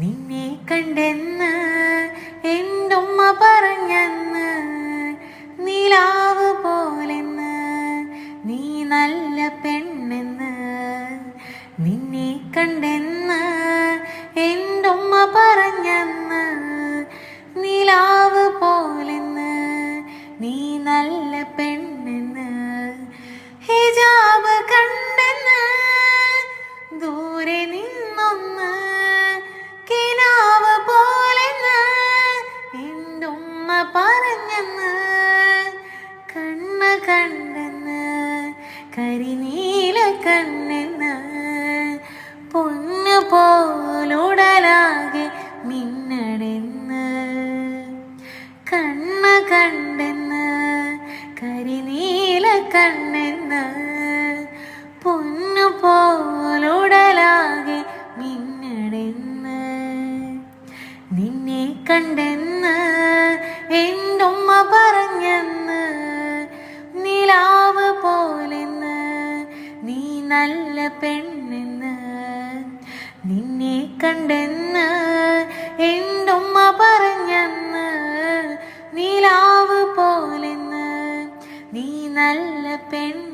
നിന്നെ കണ്ടെന്ന് എന്റുമ്മ പറഞ്ഞെന്ന് നിലാവ് പോലെന്ന് നീ നല്ല പെണ്ണെന്ന്. നിന്നെ കണ്ടെന്ന് എന്റുമ്മ പറഞ്ഞെന്ന് നിലാവ് പോലെന്ന് നീ നല്ല പെണ്ണെന്ന്. പറഞ്ഞെന്ന് കണ്ണ കണ്ടെന്ന് കരിനീല കണ്ണെന്ന് പൊന്നു പോലുടലാകെ മിന്നടെന്ന്. കണ്ണ കണ്ടെന്ന് കരിനീല കണ്ണെന്ന് പൊന്നു പോലുടലാകെ മിന്നടെന്ന്. നിന്നെ കണ്ടെന്ന് എന്റുമ്മ പറഞ്ഞെന്ന് നിലാവ് പോലെന്ന് നീ നല്ല പെണ്ണെന്ന് നിന്നെ കണ്ടെന്ന് എന്റുമ്മ പറഞ്ഞെന്ന് നിലാവ് പോലെന്ന് നീ നല്ല പെണ്ണ്